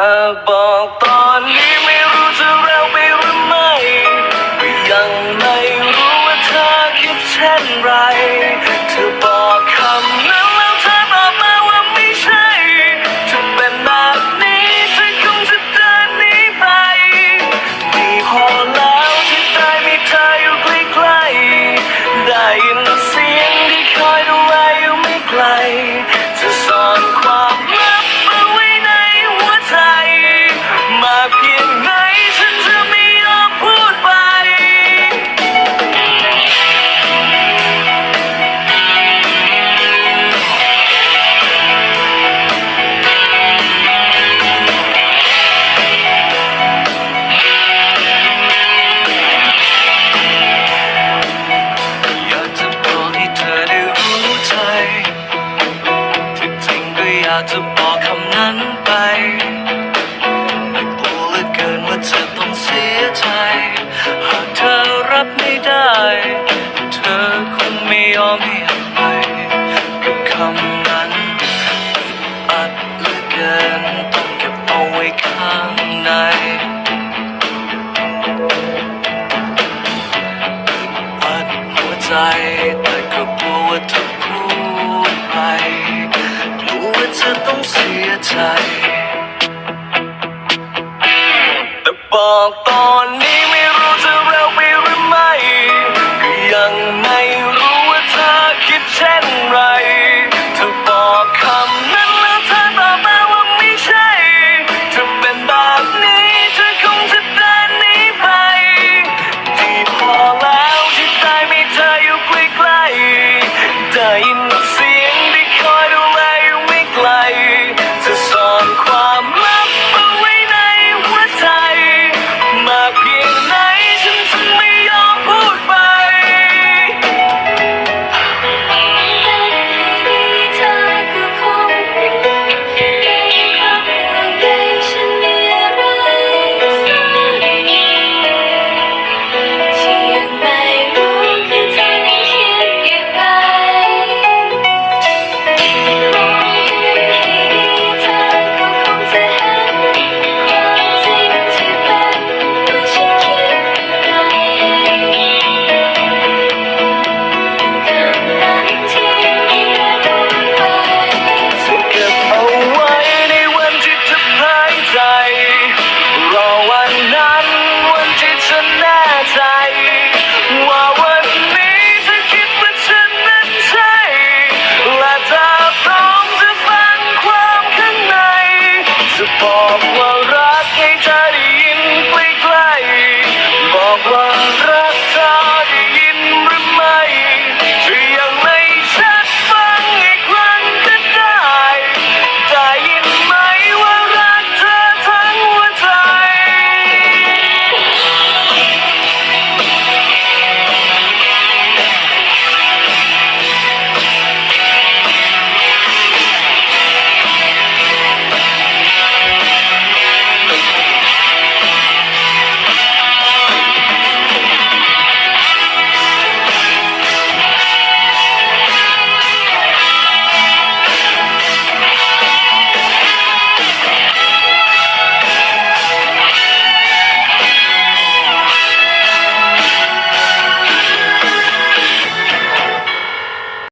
แงก็อยากจะบอกคำนั้นไปแต่กลัวเหลือเกินว่าเธอต้องเสียใจ หากเธอรับไม่ได้ เธอคงไม่ยอมให้อภัยกับคำนั้นอัดเหลือเกินต้องเก็บเอาไว้ข้างในปัดหัวใจแต่ก็ ก